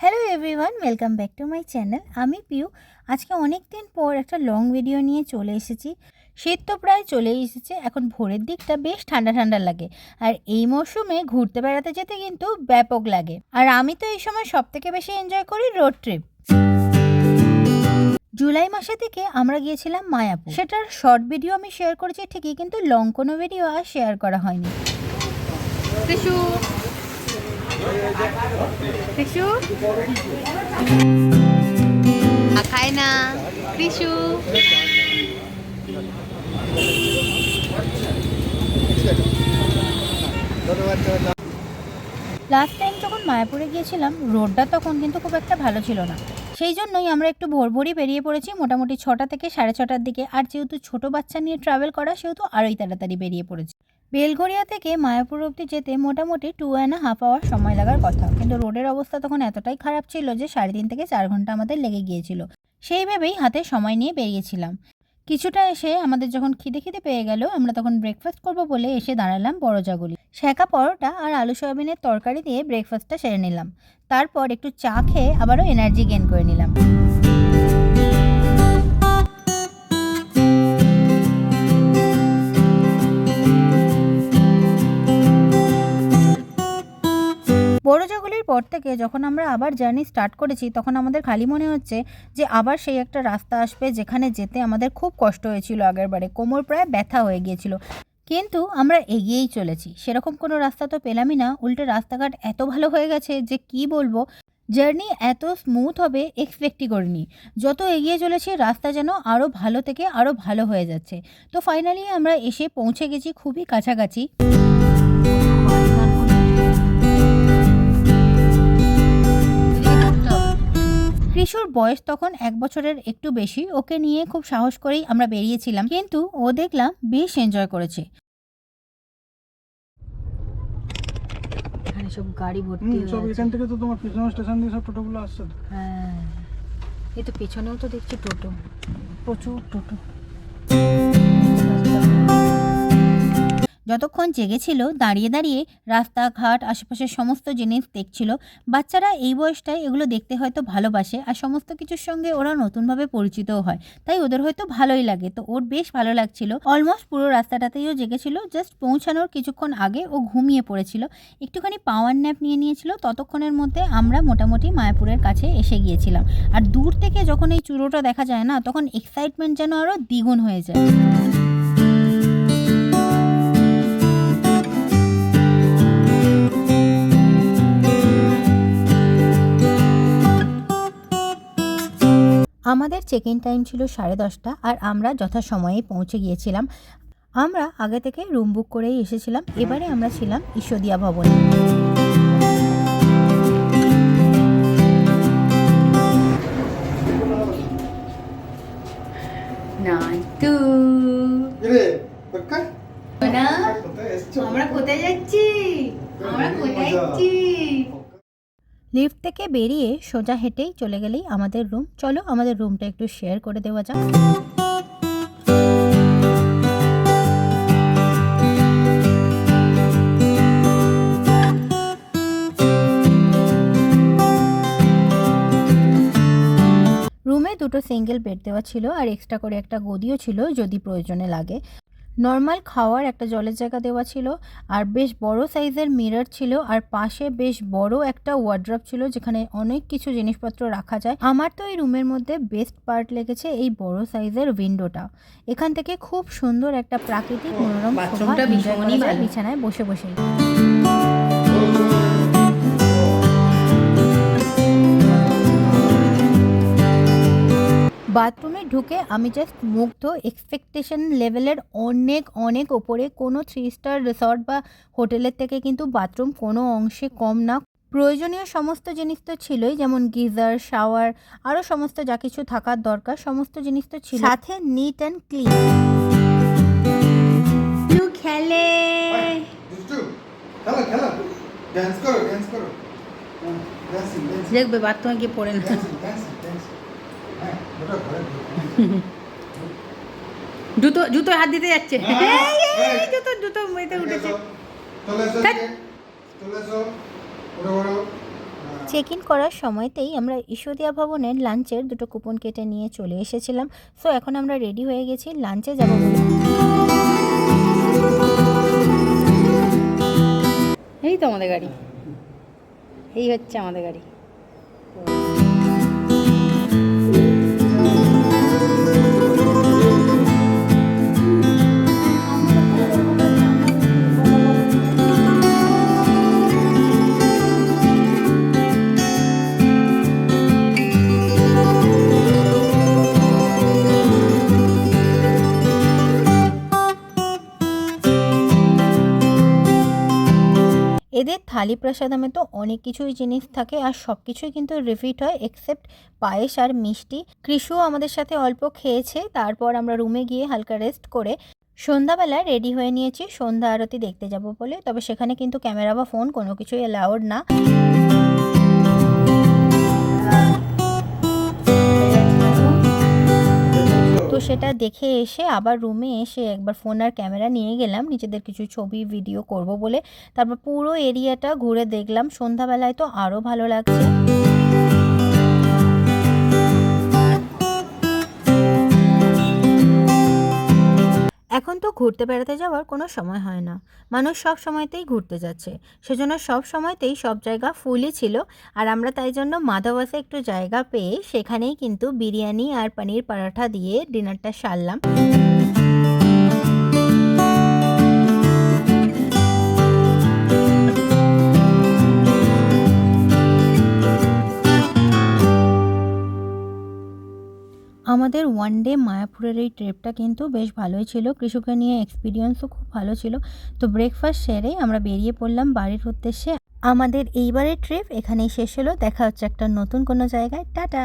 Hello everyone welcome back to my channel আমি পিউ। আজকে অনেক দিন পর একটা লং ভিডিও নিয়ে চলে এসেছি। শীত তো প্রায় চলেই এসেছে, এখন ভোরের দিকটা বেশ ঠান্ডা ঠান্ডা লাগে। আর এই মরশুমে ঘুরতে বেড়াতে যেতে কিন্তু ব্যাপক লাগে। আর আমি তো এই সময় সব থেকে বেশি এনজয় করি রোড ট্রিপ জুলাই মাসে থেকে আমরা গিয়েছিলাম মায়াপুর। সেটার শর্ট ভিডিও আমি শেয়ার করেছি, ঠিকই, কিন্তু লং কোনো ভিডিও আর শেয়ার করা হয়নি। টিসু খায় না টিসু লাস্ট টাইম যখন মায়াপুরে গিয়েছিলাম, রোডটা তখন কিন্তু খুব একটা ভালো ছিল না। সেই জন্যই আমরা একটু ভোর ভোরই বেরিয়ে পড়েছি, মোটামুটি ছটা থেকে সাড়ে ছটার দিকে। আর যেহেতু ছোট বাচ্চা নিয়ে ট্রাভেল করা, সেহেতু আরোই তাড়াতাড়ি বেরিয়ে পড়েছি। বেলঘরিয়া থেকে মায়াপুর অবধি যেতে মোটামুটি টু অ্যান্ড হাফ আওয়ার সময় লাগার কথা। কিন্তু রোডের অবস্থা তখন এতটাই খারাপ ছিল যে সাড়ে তিন থেকে চার ঘণ্টা আমাদের লেগে গিয়েছিল। সেই ভেবেই হাতে সময় নিয়ে বেরিয়েছিলাম কিছুটা এসে আমাদের যখন খিদে খিদে পেয়ে গেল, আমরা তখন ব্রেকফাস্ট করব বলে এসে দাঁড়ালাম বড়জাগুলি শেখা পরোটা আর আলু সয়াবিনের তরকারি দিয়ে ব্রেকফাস্টটা সেরে নিলাম। তারপর একটু চা খেয়ে আবারও এনার্জি গেন করে নিলাম। বড়জাগুলির পর থেকে যখন আমরা আবার জার্নি স্টার্ট করেছি, তখন আমাদের খালি মনে হচ্ছে যে আবার সেই একটা রাস্তা আসবে যেখানে যেতে আমাদের খুব কষ্ট হয়েছিল আগের বারে। কোমর প্রায় ব্যথা হয়ে গিয়েছিল। কিন্তু আমরা এগিয়েই চলেছি। সেরকম কোনো রাস্তা তো পেলামই না। উল্টে রাস্তাঘাট এত ভালো হয়ে গেছে যে কি বলব? জার্নি এত স্মুথ হবে এক্সপেক্টই করিনি। যত এগিয়ে চলেছি, রাস্তা যেন আরও ভালো থেকে আরও ভালো হয়ে যাচ্ছে। তো ফাইনালি আমরা এসে পৌঁছে গেছি খুবই কাছাকাছি। কৃষুর বয়স তখন এক বছরের একটু বেশি। ওকে নিয়ে খুব সাহস করেই আমরা বেরিয়েছিলাম কিন্তু ও দেখলাম বেশ এনজয় করেছে। এখানে সব গাড়ি ভর্তি সব এখান থেকে তো তোমার পিছনে স্টেশন দিয়ে সব টোটোগুলো আসছে। হ্যাঁ। এই তো পেছনেও তো দেখছি টোটো। প্রচুর টোটো। যতক্ষণ জেগেছিল, দাঁড়িয়ে দাঁড়িয়ে রাস্তাঘাট, আশেপাশের সমস্ত জিনিস দেখছিল। বাচ্চারা এই বয়সটায় এগুলো দেখতে হয়তো ভালোবাসে আর সমস্ত কিছুর সঙ্গে ওরা নতুনভাবে পরিচিতও হয়। তাই ওদের হয়তো ভালোই লাগে। তো ওর বেশ ভালো লাগছিল। অলমোস্ট পুরো রাস্তাটাতেইও জেগেছিল। জাস্ট পৌঁছানোর কিছুক্ষণ আগে ও ঘুমিয়ে পড়েছিল। একটুখানি পাওয়ার ন্যাপ নিয়ে নিয়েছিল। ততক্ষণের মধ্যে আমরা মোটামুটি মায়াপুরের কাছে এসে গিয়েছিলাম। আর দূর থেকে যখন এই চূড়োটা দেখা যায় না, তখন এক্সাইটমেন্ট যেন আরও দ্বিগুণ হয়ে যায়। আমাদের চেক ইন টাইম ছিল সাড়ে দশটা আর আমরা যথাসময়ে পৌঁছে গিয়েছিলাম। আমরা আগে থেকে রুম বুক করেই এসেছিলাম। এবারে আমরা ছিলাম ঈশ্বদিয়া ভবনে। নাই তু আমরা কোথায় যাচ্ছি? আমরা কোথায় যাচ্ছি? লিফট থেকে বেরিয়ে সোজা হেঁটেই চলে গেলেই আমাদের রুম চলো আমাদের রুমটা একটু শেয়ার করে দেওয়া যাক। রুমে দুটো সিঙ্গেল বেড দেওয়া ছিল আর এক্সট্রা করে একটা গদিও ছিল যদি প্রয়োজনে লাগে। নর্মাল খাওয়ার একটা জলের জায়গা দেওয়া ছিল আর বেশ বড় সাইজের মিরর ছিল আর পাশে বেশ বড় একটা ওয়ার্ড্রপ ছিল যেখানে অনেক কিছু জিনিসপত্র রাখা যায়। আমার তো এই রুমের মধ্যে বেস্ট পার্ট লেগেছে এই বড় সাইজের উইন্ডোটা এখান থেকে খুব সুন্দর একটা প্রাকৃতিক মনোরম। বিছানায় বসে বসে বাথরুমে ঢুকে আমি জাস্ট মুগ্ধ। এক্সপেকটেশন লেভেলের অনেক অনেক ওপরে। কোনো থ্রি স্টার রিসর্ট বা হোটেলের থেকে কিন্তু বাথরুম কোনো অংশে কম না। প্রয়োজনীয় সমস্ত জিনিস তো ছিলই যেমন গিজার শাওয়ার আরও সমস্ত যা কিছু থাকার দরকার সমস্ত জিনিস তো ছিল সাথে নিট অ্যান্ড ক্লিন খেলে। ড্যান্সিং দেখবে বাথরুমে গিয়ে পড়ে না। জুতো জুতো হাত দিতে যাচ্ছে। হ্যাঁ, এই, এই, এই। জুতো জুতো মেয়েতে উঠেছে। চেক ইন করার সময়তেই আমরা ঈশ্বরিয়া ভবনের লাঞ্চের দুটো কুপন কেটে নিয়ে চলে এসেছিলাম। সো এখন আমরা রেডি হয়ে গেছি লাঞ্চে যাব এই তো আমাদের গাড়ি। এই হচ্ছে আমাদের গাড়ি। এদের থালি প্রসাদামে তো অনেক কিছুই জিনিস থাকে আর সব কিছুই কিন্তু রিপিট হয় এক্সেপ্ট পায়েস আর মিষ্টি। কৃষু আমাদের সাথে অল্প খেয়েছে, তারপর আমরা রুমে গিয়ে হালকা রেস্ট করে সন্ধ্যাবেলা রেডি হয়ে নিয়েছি, সন্ধ্যা আরতি দেখতে যাব বলে। তবে সেখানে কিন্তু ক্যামেরা বা ফোন কোনো কিছুই অ্যালাউড না। সেটা দেখে এসে আবার রুমে এসে একবার ফোন আর ক্যামেরা নিয়ে গেলাম। নিজেদের কিছু ছবি ভিডিও করব বলে তারপর পুরো এরিয়াটা ঘুরে দেখলাম। সন্ধ্যাবেলায় তো আরও ভালো লাগছে। এখন তো ঘুরতে বেড়াতে যাওয়ার কোনো সময় হয় না। মানুষ সব সময়তেই ঘুরতে যাচ্ছে। সেজন্য সব সময়তেই সব জায়গা ফুলই ছিল। আর আমরা তাই জন্য মাধবাসে একটু জায়গা পেয়ে সেখানেই কিন্তু বিরিয়ানি আর পানির পরাঠা দিয়ে ডিনারটা সারলাম। ওয়ান ডে মায়াপুরের এই ট্রিপটা কিন্তু বেশ ভালোই ছিল। কৃষকের নিয়ে এক্সপিরিয়েন্সও খুব ভালো ছিল। তো ব্রেকফাস্ট সেরে আমরা বেরিয়ে পড়লাম বাড়ির উদ্দেশ্যে। আমাদের এইবারের ট্রিপ এখানেই শেষ হলো। দেখা হচ্ছে একটা নতুন কোনো জায়গায়। টাটা!